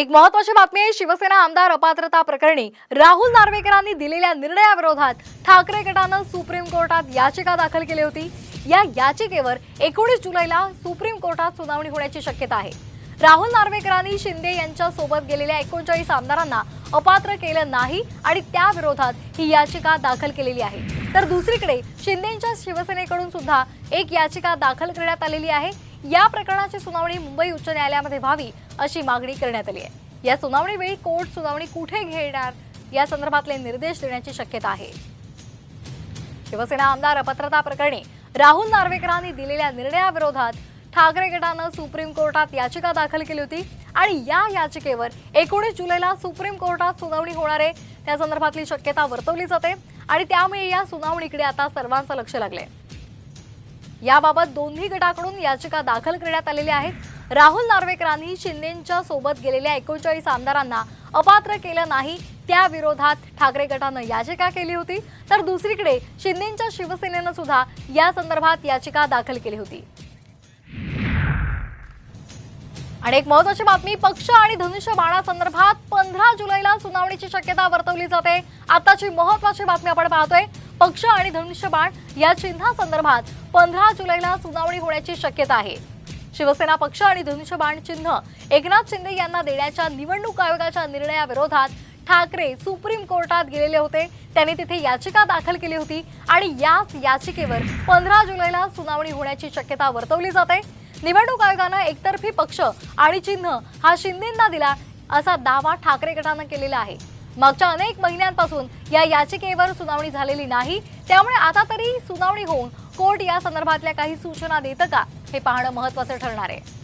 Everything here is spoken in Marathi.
एक महत्वाची बातमी आहे शिवसेना आमदार अपात्रता प्रकरणी राहुल नार्वेकरांनी दिलेल्या निर्णयाविरोधात ठाकरे गटानं सुप्रीम कोर्टात याचिका दाखल केली होती. या याचिकेवर एकोणीस जुलैला सुप्रीम कोर्टात सुनावणी होण्याची शक्यता आहे. राहुल नार्वेकरांनी शिंदे यांच्या सोबत गेलेल्या एकोणचाळीस आमदारांना अपात्र केलं नाही आणि त्या विरोधात ही याचिका दाखल केलेली आहे. तर दुसरीकडे शिंदेच्या शिवसेनेकडून सुद्धा एक याचिका दाखल करण्यात आलेली आहे. या प्रकरणाची सुनावणी मुंबई उच्च न्यायालयामध्ये व्हावी अशी मागणी करण्यात आली आहे. या सुनावणीवेळी कोर्ट सुनावणी कुठे घेणार या संदर्भातले निर्देश देण्याची शक्यता आहे. शिवसेना आमदार अपात्रता प्रकरणी राहुल नार्वेकरांनी दिलेल्या निर्णयाविरोधात ठाकरे गटानं सुप्रीम कोर्टात याचिका दाखल केली होती आणि या याचिकेवर एकोणीस जुलैला सुप्रीम कोर्टात सुनावणी होणार आहे. त्या संदर्भातली शक्यता वर्तवली जाते आणि त्यामुळे या सुनावणीकडे आता सर्वांचं लक्ष लागलंय. याबाबत दोन्ही गटाकडून याचिका दाखल करण्यात आलेल्या आहेत. राहुल नार्वेकरांनी शिंदेच्या सोबत गेलेल्या एकोणचाळीस आमदारांना अपात्र केलं नाही त्या विरोधात ठाकरे गटानं याचिका केली होती. तर दुसरीकडे शिंदेच्या शिवसेनेनं सुद्धा या संदर्भात याचिका दाखल केली होती. आणि एक महत्वाची बातमी पक्ष आणि धनुष्य बाणासंदर्भात पंधरा जुलैला सुनावणीची शक्यता वर्तवली जाते. आताची महत्वाची बातमी आपण पाहतोय. पक्ष आणि धनुष्यबाण या चिन्हासंदर्भात पंधरा जुलैला सुनावणी होण्याची शक्यता आहे. शिवसेना पक्ष आणि धनुष्यबाण चिन्ह एकनाथ शिंदे यांना देण्याच्या निवडणूक आयोगाच्या निर्णयाविरोधात ठाकरे सुप्रीम कोर्टात गेलेले होते. त्यांनी तिथे याचिका दाखल केली होती आणि याच याचिकेवर पंधरा जुलैला सुनावणी होण्याची शक्यता वर्तवली जाते. निवडणूक आयोगानं एकतर्फी पक्ष आणि चिन्ह हा शिंदेंना दिला असा दावा ठाकरे गटानं केलेला आहे. मागच्या अनेक महिन्यांपासून या याचिकेवर सुनावणी झालेली नाही. त्यामुळे आता तरी सुनावणी होऊन कोर्ट या संदर्भातल्या काही सूचना देतं का? हे पाहणं महत्वाचं ठरणार आहे.